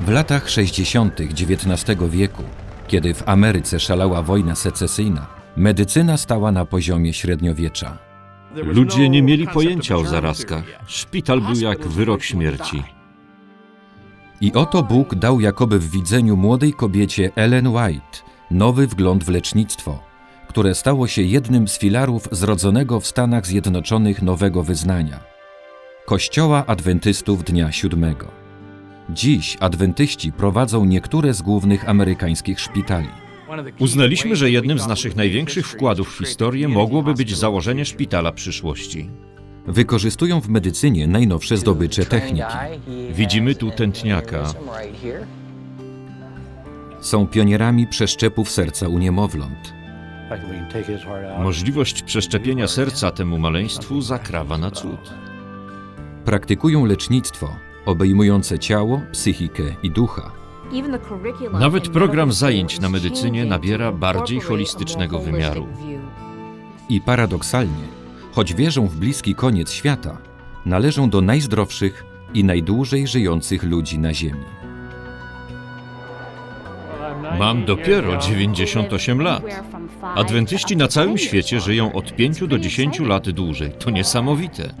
W latach 60. XIX wieku, kiedy w Ameryce szalała wojna secesyjna, medycyna stała na poziomie średniowiecza. Ludzie nie mieli pojęcia o zarazkach. Szpital był jak wyrok śmierci. I oto Bóg dał jakoby w widzeniu młodej kobiecie Ellen White nowy wgląd w lecznictwo, które stało się jednym z filarów zrodzonego w Stanach Zjednoczonych nowego wyznania Kościoła Adwentystów Dnia Siódmego. Dziś adwentyści prowadzą niektóre z głównych amerykańskich szpitali. Uznaliśmy, że jednym z naszych największych wkładów w historię mogłoby być założenie szpitala przyszłości. Wykorzystują w medycynie najnowsze zdobycze techniki. Widzimy tu tętniaka. Są pionierami przeszczepów serca u niemowląt. Możliwość przeszczepienia serca temu maleństwu zakrawa na cud. Praktykują lecznictwo obejmujące ciało, psychikę i ducha. Nawet program zajęć na medycynie nabiera bardziej holistycznego wymiaru. I paradoksalnie, choć wierzą w bliski koniec świata, należą do najzdrowszych i najdłużej żyjących ludzi na Ziemi. Mam dopiero 98 lat. Adwentyści na całym świecie żyją od 5 do 10 lat dłużej. To niesamowite.